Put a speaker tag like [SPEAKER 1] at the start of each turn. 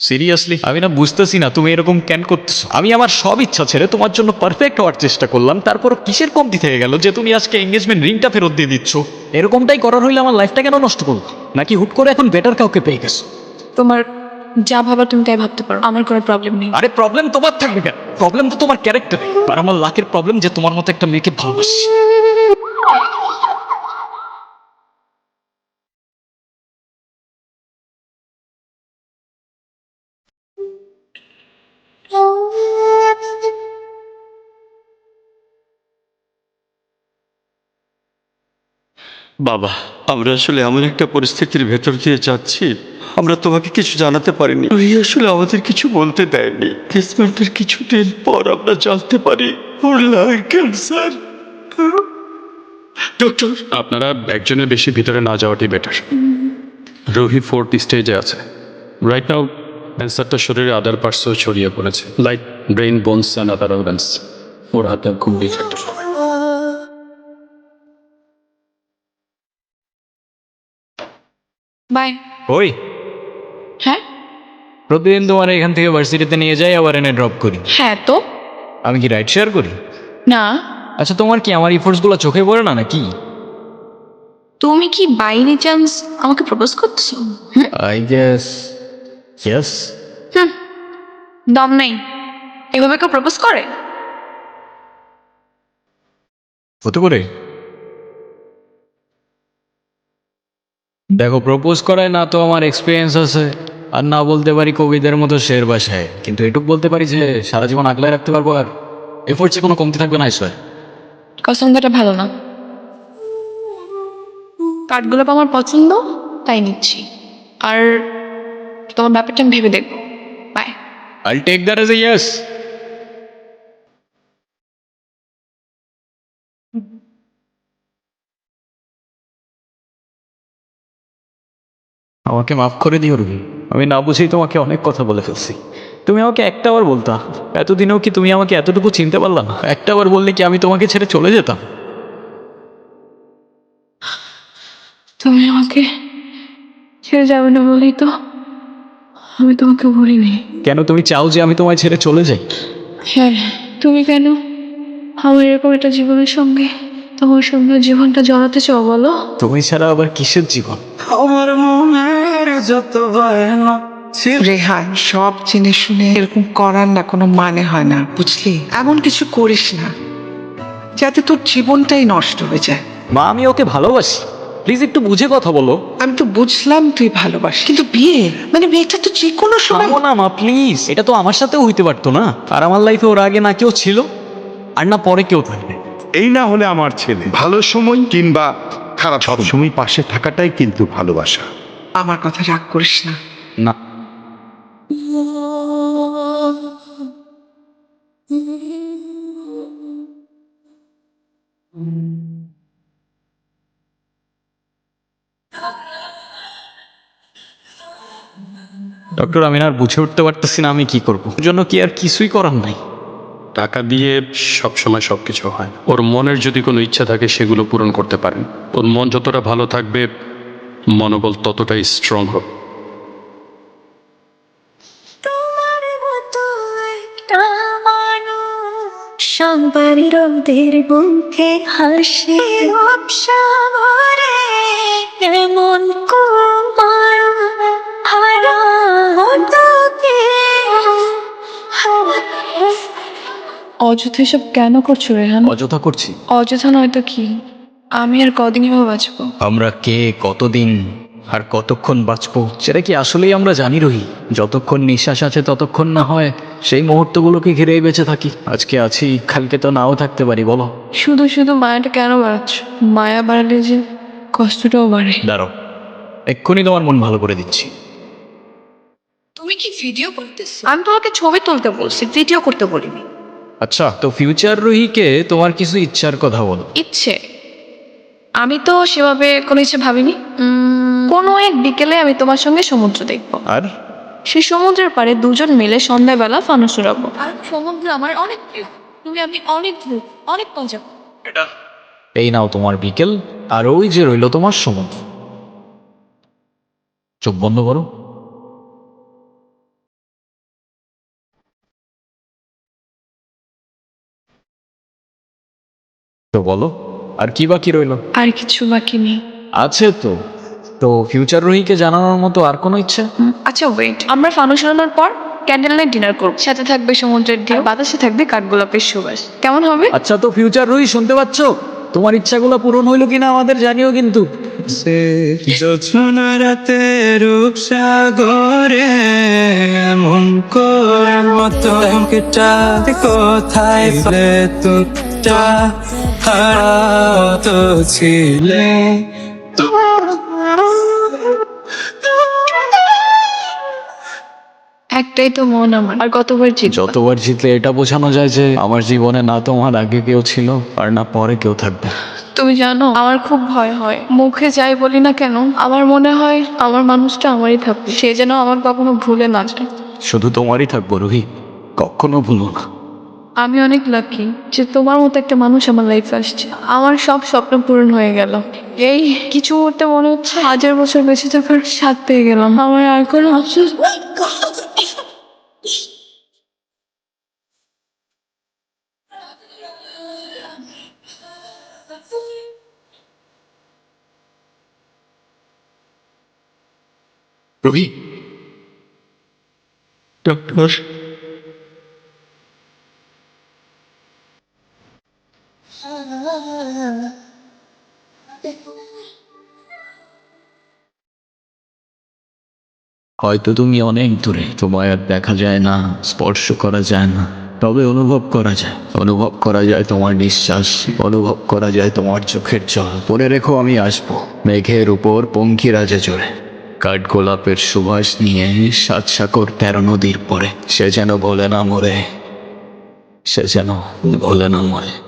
[SPEAKER 1] Seriously আমি না বুঝতেছি না তুমি এরকম কেন করতেছো? আমি আমার সব ইচ্ছা ছেড়ে তোমার জন্য পারফেক্ট হওয়ার চেষ্টা করলাম তারপর কিসের কমতি থেকে গেল যে তুমি আজকে এঙ্গেজমেন্ট রিংটা ফেরত দিয়ে দিচ্ছ? এরকমটাই করার হইলে আমার লাইফটা কেন নষ্ট করব নাকি হুট করে এখন বেটার কাউকে পেয়ে গেছো?
[SPEAKER 2] তোমার যা ভাবার তুমি তাই ভাবতে পারো আমার কোনো প্রবলেম নেই।
[SPEAKER 1] আরে প্রবলেম তোমার থাকবে কেন? প্রবলেম তো তোমার ক্যারেক্টার আর আমার লাকের প্রবলেম যে তোমার মতো একটা মেয়েকে ভালোবাসি।
[SPEAKER 3] বাবা, আমরা আসলে এমন একটা পরিস্থিতির ভেতর দিয়ে যাচ্ছি, আমরা তোমাকে কিছু জানাতে পারিনি। ওই আসলে আমাদের কিছু বলতে দেয়নি। কেসমেন্টের কিছুদিন পর আমরা জানতে পারি ওর লাইক ক্যান্সার ডক্টর
[SPEAKER 4] আপনারা একজনের বেশি ভিতরে না যাওয়াটাই বেটার রোহি ফোর্থ স্টেজে আছে। রাইট নাও ক্যান্সারটা শরীরে আদার পার্টসও ছড়িয়ে পড়েছে। Like brain bones and other organs ওর হাতে খুব উইক
[SPEAKER 2] বাই
[SPEAKER 1] ওই
[SPEAKER 2] হ্যাঁ?
[SPEAKER 1] প্রতিদিন তোমার এখান থেকে ভার্সিটিতে নিয়ে যাই আবার এনে ড্রপ করি।
[SPEAKER 2] হ্যাঁ তো।
[SPEAKER 1] আমি কি রাইড শেয়ার করি?
[SPEAKER 2] না।
[SPEAKER 1] আচ্ছা তোমার কি আমার ইফোর্টসগুলো চোখে পড়ে না নাকি?
[SPEAKER 2] তুমি কি বাইরে চান্স আমাকে প্রপোজ করছ?
[SPEAKER 1] I guess yes
[SPEAKER 2] hmm. দম নেই। এভাবে কেউ প্রপোজ করে?
[SPEAKER 1] হতে পারে দেখো প্রপোজ করায় না তো আমার এক্সপিরিয়েন্স আছে। আর না বলতে পারি কবিদের মতো শের বাসায়। কিন্তু এটুক বলতে পারি যে সারা জীবন আগলায় রাখতে পারব আর এফোর্টসে কোনো কমতি থাকবে না ঈশ্বর
[SPEAKER 2] পছন্দটা ভালো না। কাঠগুলো আমার পছন্দ তাই নিচ্ছি। আর তোমার ব্যাপারটা আমি ভেবে দেখব। Bye
[SPEAKER 1] I take that as a yes আমাকে মাফ করে দিও রুবি আমি না বুঝেই তোমাকে অনেক কথা বলে ফেলছি। তুমি আমাকে একটা বার বলতা। এতদিনেও কি তুমি আমাকে এতটুকু চিনতে পারলা না? একটা বার বললে কি আমি তোমাকে ছেড়ে চলে যেতাম?
[SPEAKER 2] তুমি আমাকে ছেড়ে যাবে না বলেই তো আমি তোমাকে বলিনি।
[SPEAKER 1] কেন তুমি চাও যে আমি তোমায় ছেড়ে চলে যাই?
[SPEAKER 2] হ্যাঁ তুমি কেন আমার এরকম একটা জীবনের সঙ্গে তোমার সঙ্গে জীবনটা জড়াতে চাও বলো?
[SPEAKER 1] তুমি ছাড়া আবার কিসের জীবন?
[SPEAKER 5] আমার মনের যত বায়না রেহান সব জেনে শুনে এরকম করার না কোনো মানে হয় না বুঝলি? এমন কিছু করিস না যাতে তোর জীবনটাই নষ্ট হয়ে যায়।
[SPEAKER 1] মা আমি ওকে ভালোবাসি। প্লিজ একটু বুঝে কথা বলো।
[SPEAKER 5] আমি তো বুঝলাম তুই ভালোবাসি কিন্তু বিয়ে মানে বিয়েটা তো যে কোনো সময়
[SPEAKER 1] না মা প্লিজ। এটা তো আমার সাথেও হইতে পারতো না। আর আমার লাইফে ওর আগে না কেউ ছিল আর না পরে কেউ থাকবে।
[SPEAKER 6] এই না হলে আমার ছেলে ভালো সময় কিংবা খারাপ সব সময় পাশে থাকাটাই কিন্তু ভালোবাসা।
[SPEAKER 5] আমার কথা রাগ করিস না।
[SPEAKER 1] না। ডক্টর আমি আর বুঝে উঠতে পারতেছি না আমি কি করব। ওর জন্য কি আর কিছুই করার নাই।
[SPEAKER 4] টাকা দিয়ে সব সময় সব কিছু হয় ওর মনের যদি কোনো ইচ্ছা থাকে সেগুলো পূরণ করতে পারেন। ওর মন যতটা ভালো থাকবে মনোবল ততটাই স্ট্রং হবে
[SPEAKER 7] সবার রোদের মুখে হাসে ভরে এমন কুমার হারা তোকে
[SPEAKER 2] অযথা এসব কেন করছ রেহান?
[SPEAKER 1] অযথা করছি।
[SPEAKER 2] অযথা নয়তো কি? আমি আর কদিন এভাবে বাঁচবো?
[SPEAKER 1] আমরা কে কতদিন আর কতক্ষণ বাঁচবো? সেটা কি আসলেই আমরা জানি রহি? যতক্ষণ নিঃশ্বাস আছে ততক্ষণ না হয় সেই মুহূর্তগুলোকে ঘিরেই বেঁচে থাকি। আজকে আছি কালকে তো নাও থাকতে পারি বলো।
[SPEAKER 2] শুধু শুধু মায়াটা কেন বাড়াচ্ছ? মায়া বাড়ালে যে কষ্টটাও বাড়ে।
[SPEAKER 1] দাঁড়াও এক্ষুনি তোমার মন ভালো করে দিচ্ছি।
[SPEAKER 2] তুমি কি ভিডিও করতেছো? আমি তোমাকে ছবি তুলতে বলছি ভিডিও করতে বলিনি।
[SPEAKER 1] আচ্ছা তো ফিউচার রুহিকে তোমার কিছু ইচ্ছার কথা বলো।
[SPEAKER 2] ইচ্ছে? আমি তো সেভাবে কোনো কিছু ভাবিনি। কোনো এক বিকেলে আমি তোমার সঙ্গে সমুদ্র দেখব।
[SPEAKER 1] আর?
[SPEAKER 2] সেই সমুদ্রের পারে দুজন মিলে সন্ধ্যাবেলা ফানুস উড়াবো। আর সমুদ্র আমার অনেক তুমি আমি অনেক অনেক মজা এটা?
[SPEAKER 1] এই নাও তোমার বিকেল আর ওই যে রইল তোমার সমুদ্র। চোখ বন্ধ করো। তো বলো। আর কি বাকি রইল?
[SPEAKER 2] আর কিছু বাকি নেই।
[SPEAKER 1] আছে তো। তো ফিউচার রোহিকে জানানোর মতো আর কোনো ইচ্ছে?
[SPEAKER 2] আচ্ছা ওয়েট আমরা উড়ানোর পর ক্যান্ডেল নাইট ডিনার করব। সাথে থাকবে সমুদ্রের ঢেউ। বাতাসে থাকবে কাঠগোলাপের সুবাস। কেমন হবে?
[SPEAKER 1] আচ্ছা তো ফিউচার রোহি শুনতে পাচ্ছ? তোমার ইচ্ছাগুলো পূরণ হইল কিনা আমাদের জানিও কিন্তু।
[SPEAKER 8] রাতে রূপসাগরে এমন কর মতো। কোথায় ফেলে তো ছিলে।
[SPEAKER 2] একটাই তো মন আমার আর কতবার জিত
[SPEAKER 1] যতবার জিতলে এটা বোঝানো যায় যে আমার জীবনে না তোমার আগে কেউ ছিল আর না পরে কেউ থাকবে।
[SPEAKER 2] তুমি জানো আমার খুব ভয় হয়। মুখে যাই বলি না কেন আমার মনে হয় আমার মানুষটা আমারই থাকবে। সে যেন আমার কখনো ভুলে না যায়।
[SPEAKER 1] শুধু তোমারই থাকব রোহি। কখনো ভুলো না।
[SPEAKER 2] আমি অনেক লাকি যে তোমার মতো একটা মানুষ আমার লাইফে আসছে। আমার সব স্বপ্ন পূরণ হয়ে গেল। এই কিছু মুহূর্তে মনে হচ্ছে হাজার বছর বেঁচে থাকার স্বাদ পেয়ে গেলাম। আমার আর কোনো
[SPEAKER 1] রোহি।
[SPEAKER 3] ডক্টর
[SPEAKER 1] হয়তো তুমি অনেক দূরে। তোমায় আর দেখা যায় না, স্পর্শ করা যায় না। তবে অনুভব করা যায়। অনুভব করা যায় তোমার নিঃশ্বাস, অনুভব করা যায় তোমার চোখের জল। পরে রেখো আমি আসব, মেঘের উপর পঙ্কি রাজা জোরে কাঠ গোলাপের সুবাস নিয়ে সাত তেরো নদীর পরে। সে যেন বলে না মরে, সে যেন বলে না মরে।